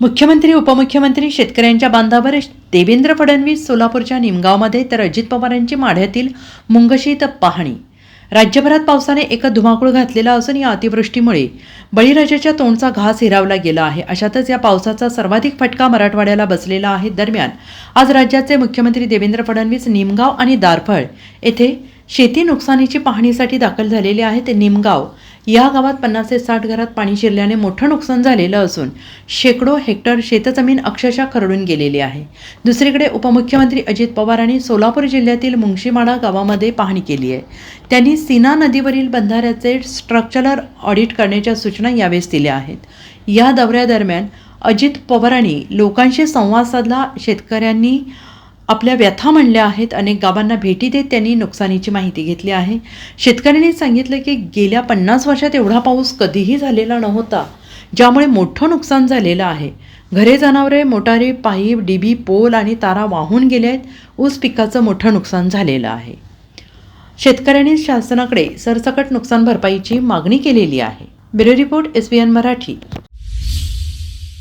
मुख्यमंत्री उपमुख्यमंत्री शेतकऱ्यांच्या बांधावर देवेंद्र फडणवीस सोलापूरच्या निमगावमध्ये तर अजित पवारांची माढ्यातील मुंगशीत पाहणी. राज्यभरात पावसाने एक धुमाकूळ घातलेला असून या अतिवृष्टीमुळे बळीराजाच्या तोंडचा घास हिरावला गेला आहे. अशातच या पावसाचा सर्वाधिक फटका मराठवाड्याला बसलेला आहे. दरम्यान आज राज्याचे मुख्यमंत्री देवेंद्र फडणवीस निमगाव आणि दारफळ येथे शेती नुकसानीची पाहणीसाठी दाखल झालेले आहेत. निमगाव या गावात पन्नास ते साठ घरात पाणी शिरल्याने मोठं नुकसान झालेलं असून शेकडो हेक्टर शेतजमीन अक्षरशः खरडून गेलेली आहे. दुसरीकडे उपमुख्यमंत्री अजित पवारांनी सोलापूर जिल्ह्यातील मुंगशीमाडा गावामध्ये पाहणी केली आहे. त्यांनी सीना नदीवरील बंधाऱ्याचे स्ट्रक्चरल ऑडिट करण्याच्या सूचना यावेळेस दिल्या आहेत. या दौऱ्यादरम्यान अजित पवारांनी लोकांशी संवाद साधला शेतकऱ्यांनी आपल्या व्यथा म्हणल्या आहेत. अनेक गावांना भेटी देत त्यांनी नुकसानीची माहिती घेतली आहे. शेतकऱ्यांनी सांगितलं की गेल्या पन्नास वर्षात एवढा पाऊस कधीही झालेला नव्हता ज्यामुळे मोठं नुकसान झालेलं आहे. घरे जनावरे मोटारी पाईप डिबी पोल आणि तारा वाहून गेल्या आहेत. ऊस पिकाचं मोठं नुकसान झालेलं आहे. शेतकऱ्यांनी शासनाकडे सरसकट नुकसान भरपाईची मागणी केलेली आहे. Bureau report S B N Marathi.